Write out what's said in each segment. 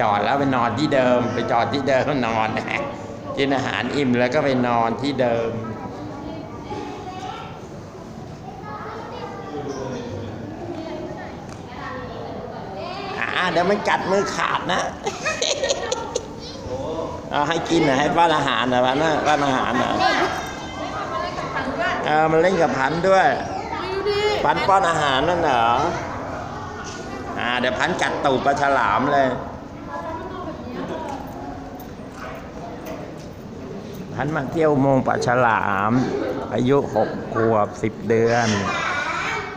จอดแล้วไปนอนที่เดิม ไปจอดที่เดิมนอนกินอาหารอิ่มแล้วก็ไปนอนที่เดิมเดี๋ยวมันกัดมือขาดนะเอาให้กินนะให้ป้อนอาหารนะป้อนะป้อนอาหารนะเออมันเล่นกับพันด้วยพันป้อนอาหารนั่นเหรออ่าเดี๋ยวพันกัดตูดปลาฉลามเลย พันมาเที่ยวอุโมงปลาฉลาม อายุหกขวบสิบเดือน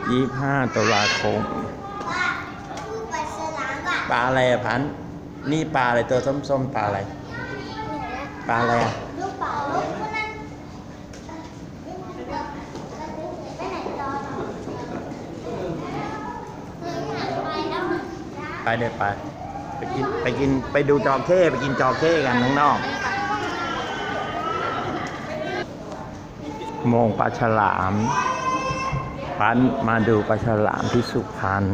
ยี่ห้าตุลาคมปลาอนปลาอะไรอะพัน นี่ปลาอะไรตัวส้มๆปลาอะไร ปลาอะไรอะลูกเป๋าลูกนั้นไปไหนต่อไปแล้วไปเดี๋ยวไป ไปกินไปกินไปดูจอเข้ไปกินจอเข้กันข้างนอก โมงปลาฉลามพันมาดูปลาฉลามที่สุพรรณ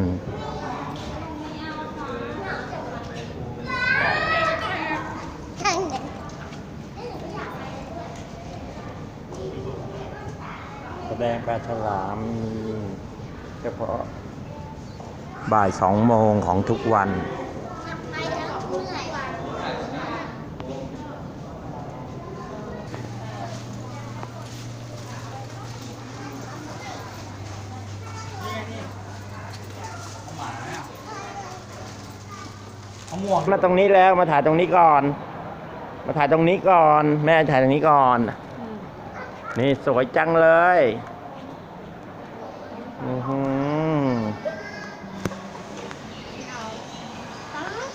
แสดงปลาฉลามมีเฉพาะบ่ายสองโมงของทุกวัน ไปแล้วเหนื่อย เอาหมวกมาตรงนี้แล้วมาถ่ายตรงนี้ก่อน มาถ่ายตรงนี้ก่อน แม่ถ่ายตรงนี้ก่อน นี่สวยจังเลยอื้อหือ